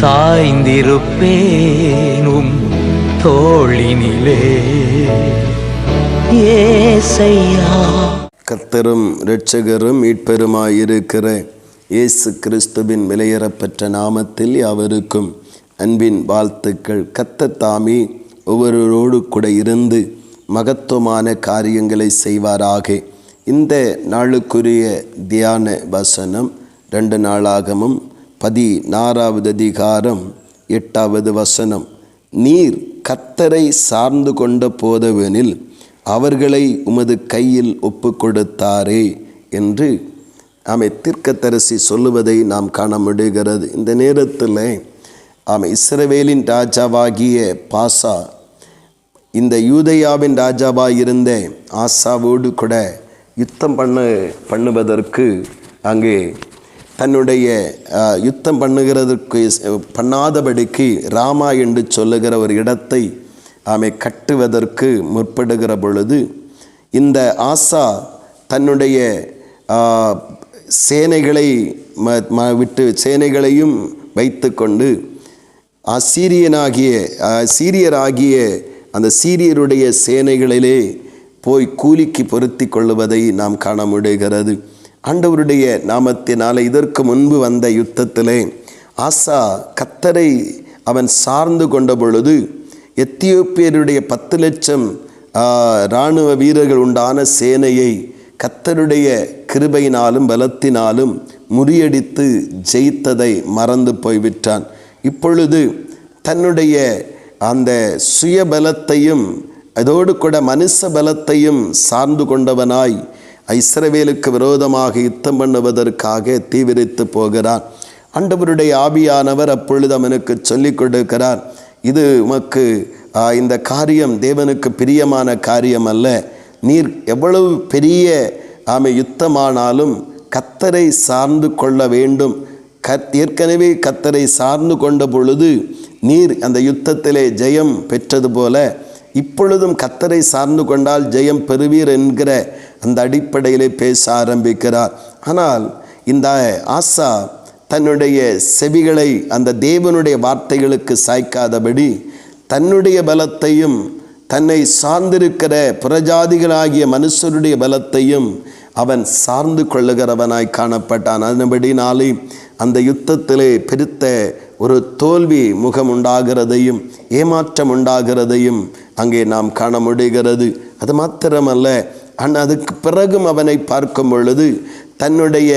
சாய்ந்திருப்பேனும் தோழினிலே ஏசையா. கத்தரும் இரட்சகரும் மீட்பெருமாயிருக்கிற இயேசு கிறிஸ்துவின் விலையேறப்பெற்ற நாமத்தில் அவருக்கும் அன்பின் வாழ்த்துக்கள். கத்த தாமே ஒவ்வொருவரோடு கூட இருந்து மகத்துவமான காரியங்களை செய்வாராக. இந்த நாளுக்குரிய தியான வசனம் ரெண்டு நாளாகவும் பதினாறாவது அதிகாரம் எட்டாவது வசனம். நீர் கத்தரை சார்ந்து கொண்ட போதவெனில் அவர்களை உமது கையில் ஒப்பு கொடுத்தாரே என்று ஆமை தீர்க்கத்தரசி சொல்லுவதை நாம் காண முடிகிறது. இந்த நேரத்தில் ஆமை இஸ்ரவேலின் ராஜாவாகிய பாசா இந்த யூதையாவின் ராஜாவாக இருந்த ஆசாவோடு கூட யுத்தம் பண்ண பண்ணுவதற்கு அங்கே தன்னுடைய யுத்தம் பண்ணுகிறதற்கு பண்ணாதபடிக்கு ராமா என்று சொல்லுகிற ஒரு இடத்தை ஆமை கட்டுவதற்கு முற்படுகிற பொழுது இந்த ஆசா தன்னுடைய சேனைகளை ம- விட்டு சேனைகளையும் வைத்துக்கொண்டு அசீரியனாகிய சீரியராகிய அந்த சீரியருடைய சேனைகளிலே போய் கூலிக்கு பொருத்தி கொள்ளுவதை நாம் காண முடிகிறது. ஆண்டவருடைய நாமத்தினால் இதற்கு முன்பு வந்த யுத்தத்திலே ஆசா கத்தரை அவன் சார்ந்து கொண்ட பொழுது எத்தியோப்பியருடைய பத்து லட்சம் இராணுவ வீரர்கள் உண்டான சேனையை கத்தருடைய கிருபையினாலும் பலத்தினாலும் முறியடித்து ஜெயித்ததை மறந்து போய்விட்டான். இப்பொழுது தன்னுடைய அந்த சுயபலத்தையும் அதோடு கூட மனுஷ பலத்தையும் சார்ந்து கொண்டவனாய் இஸ்ரவேலுக்கு விரோதமாக யுத்தம் பண்ணுவதற்காக தீவிரித்து போகிறான் ஆண்டவருடைய ஆவியானவர் அப்பொழுது அவனுக்கு சொல்லிக் கொடுக்கிறார் இது உமக்கு இந்த காரியம் தேவனுக்கு பிரியமான காரியம் அல்ல. நீர் எவ்வளவு பெரிய ஆமை யுத்தமானாலும் கத்தரை சார்ந்து கொள்ள வேண்டும். கத் ஏற்கனவே கத்தரை சார்ந்து கொண்ட பொழுது நீர் அந்த யுத்தத்திலே ஜெயம் பெற்றது போல இப்பொழுதும் கத்தரை சார்ந்து கொண்டால் ஜெயம் பெறுவீர் என்கிற அந்த அடிப்படையிலே பேச ஆரம்பிக்கிறார். ஆனால் இந்த ஆசா தன்னுடைய செவிகளை அந்த தேவனுடைய வார்த்தைகளுக்கு சாய்க்காதபடி தன்னுடைய பலத்தையும் தன்னை சார்ந்திருக்கிற புறஜாதிகளாகிய மனுஷருடைய பலத்தையும் அவன் சார்ந்து கொள்ளுகிறவனாய் காணப்பட்டான். அதன்படினாலே அந்த யுத்தத்திலே பெருத்த ஒரு தோல்வி முகம் உண்டாகிறதையும் ஏமாற்றம் உண்டாகிறதையும் அங்கே நாம் காண முடிகிறது. அது மாத்திரமல்ல ஆனால் அதுக்கு பிறகும் அவனை பார்க்கும் பொழுது தன்னுடைய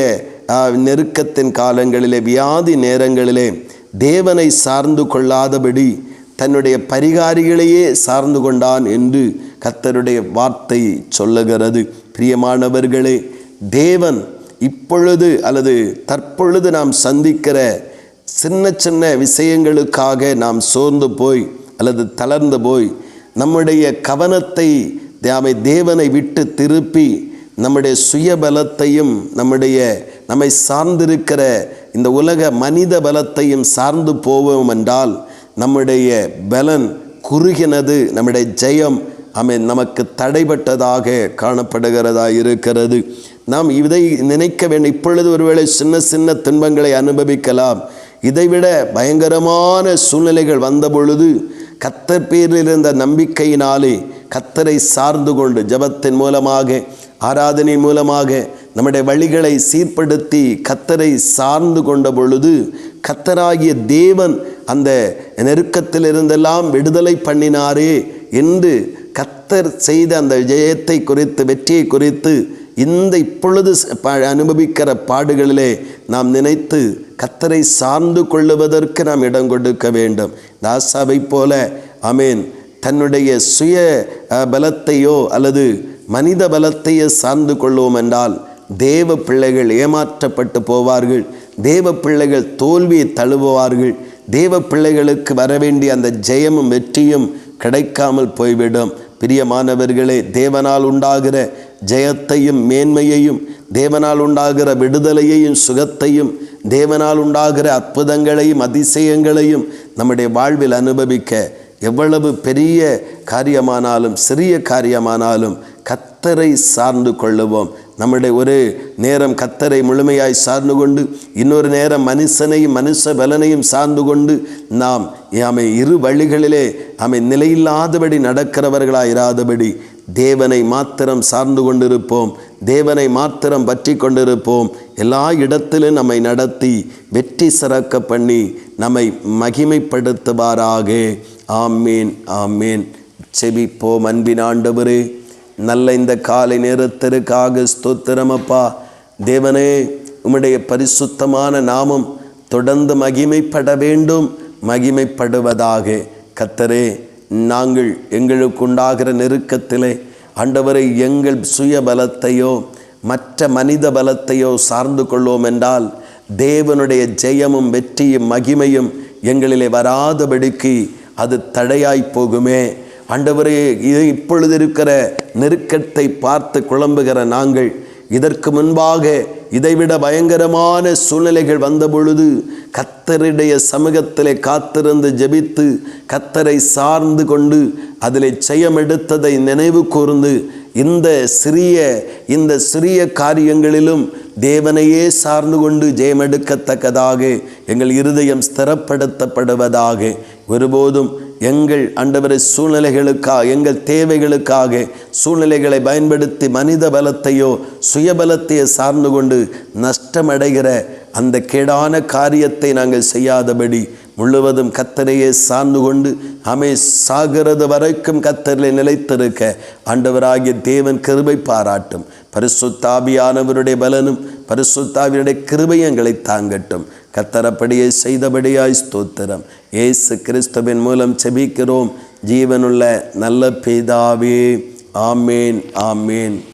நெருக்கத்தின் காலங்களிலே வியாதி நேரங்களிலே தேவனை சார்ந்து கொள்ளாதபடி தன்னுடைய பரிகாரிகளையே சார்ந்து கொண்டான் என்று கத்தருடைய வார்த்தை சொல்லுகிறது. பிரியமானவர்களே தேவன் இப்பொழுது அல்லது தற்பொழுது நாம் சந்திக்கிற சின்ன சின்ன விஷயங்களுக்காக நாம் சோர்ந்து போய் அல்லது தளர்ந்து போய் நம்முடைய கவனத்தை அவை தேவனை விட்டு திருப்பி நம்முடைய சுயபலத்தையும் நம்முடைய நம்மை சார்ந்திருக்கிற இந்த உலக மனித பலத்தையும் சார்ந்து போவோம் என்றால் நம்முடைய பலன் குறுகினது நம்முடைய ஜெயம் அமை நமக்கு தடைபட்டதாக காணப்படுகிறதா இருக்கிறது. நாம் இதை நினைக்க வேண்டும். இப்பொழுது ஒருவேளை சின்ன சின்ன துன்பங்களை அனுபவிக்கலாம். இதைவிட பயங்கரமான சூழ்நிலைகள் வந்த பொழுது கத்தர் பேரில் இருந்த நம்பிக்கையினாலே கத்தரை சார்ந்து கொண்டு ஜபத்தின் மூலமாக ஆராதனை மூலமாக நம்முடைய வழிகளை சீர்படுத்தி கத்தரை சார்ந்து கொண்ட பொழுது கத்தராகிய தேவன் அந்த நெருக்கத்திலிருந்தெல்லாம் விடுதலை பண்ணினாரே என்று கத்தர் செய்த அந்த ஜெயத்தை குறித்து வெற்றியை குறித்து இந்த இப்பொழுது அனுபவிக்கிற பாடுகளிலே நாம் நினைத்து கத்தரை சார்ந்து கொள்ளுவதற்கு நாம் இடம் கொடுக்க வேண்டும். தாசாவை போல அமேன் தன்னுடைய சுய பலத்தையோ அல்லது மனித பலத்தையோ சார்ந்து கொள்வோம் என்றால் தேவ பிள்ளைகள் ஏமாற்றப்பட்டு போவார்கள். தேவ பிள்ளைகள் தோல்வியை தழுவுவார்கள். தேவ பிள்ளைகளுக்கு வரவேண்டிய அந்த ஜெயமும் வெற்றியும் கிடைக்காமல் போய்விடும். பிரியமானவர்களே தேவனால் உண்டாகிற ஜெயத்தையும் மேன்மையையும் தேவனால் உண்டாகிற விடுதலையையும் சுகத்தையும் தேவனால் உண்டாகிற அற்புதங்களையும் அதிசயங்களையும் நம்முடைய வாழ்வில் அனுபவிக்க எவ்வளவு பெரிய காரியமானாலும் சிறிய காரியமானாலும் கத்தரை சார்ந்து கொள்ளுவோம். நம்முடைய ஒரு நேரம் கத்தரை முழுமையாய் சார்ந்து கொண்டு இன்னொரு நேரம் மனுஷனையும் மனுஷ பலனையும் சார்ந்து கொண்டு நாம் ஆமை இரு வழிகளிலே ஆமை நிலையில்லாதபடி நடக்கிறவர்களாக இராதபடி தேவனை மாத்திரம் சார்ந்து கொண்டிருப்போம். தேவனை மாத்திரம் பற்றி கொண்டிருப்போம். எல்லா இடத்திலும் நம்மை நடத்தி வெற்றி சிறக்க பண்ணி நம்மை மகிமைப்படுத்துவாராக. ஆமீன் ஆமீன். செபிப்போம் அன்பின் ஆண்டவரே. நல்ல இந்த காலை நேரத்திற்காக ஸ்தோத்திரமப்பா தேவனே உம்முடைய பரிசுத்தமான நாமம் தொடர்ந்து மகிமைப்பட வேண்டும். மகிமைப்படுவதாக. கத்தரே நாங்கள் எங்களுக்கு உண்டாகிற நெருக்கத்திலே ஆண்டவரை எங்கள் சுய பலத்தையோ மற்ற மனித பலத்தையோ சார்ந்து கொள்வோம் என்றால் தேவனுடைய ஜெயமும் வெற்றியும் மகிமையும் எங்களிலே வராதபடிக்கு அது தடையாய் போகுமே. ஆண்டவரே இது இப்பொழுது இருக்கிற நெருக்கத்தை பார்த்து குழம்புகிற நாங்கள் இதற்கு முன்பாக இதைவிட பயங்கரமான சூழ்நிலைகள் வந்தபொழுது கத்தருடைய சமூகத்திலே காத்திருந்து ஜெபித்து கத்தரை சார்ந்து கொண்டு அதில் ஜெயம் நினைவு கூர்ந்து இந்த சிறிய இந்த சிறிய காரியங்களிலும் தேவனையே சார்ந்து கொண்டு ஜெயமெடுக்கத்தக்கதாக எங்கள் இருதயம் ஸ்திரப்படுத்தப்படுவதாக ஒருபோதும் எங்கள் அண்டவரை சூழ்நிலைகளுக்காக எங்கள் தேவைகளுக்காக சூழ்நிலைகளை பயன்படுத்தி மனித பலத்தையோ சுயபலத்தையோ சார்ந்து கொண்டு நஷ்டமடைகிற அந்த கேடான காரியத்தை நாங்கள் செய்யாதபடி முழுவதும் கத்தரையே சார்ந்து கொண்டு அமை சாகிறது வரைக்கும் கத்தரில் நிலைத்திருக்க ஆண்டவராகிய தேவன் கருவை பாராட்டும். பரிசுத்தாபியானவருடைய பலனும் பரிசுத்தாவினுடைய கிருபையங்களை தாங்கட்டும். கத்தரப்படியை செய்தபடியாய் ஸ்தோத்திரம். இயேசு கிறிஸ்துவின் மூலம் செபிக்கிறோம் ஜீவனுள்ள நல்ல பிதாவே. ஆமேன் ஆமேன்.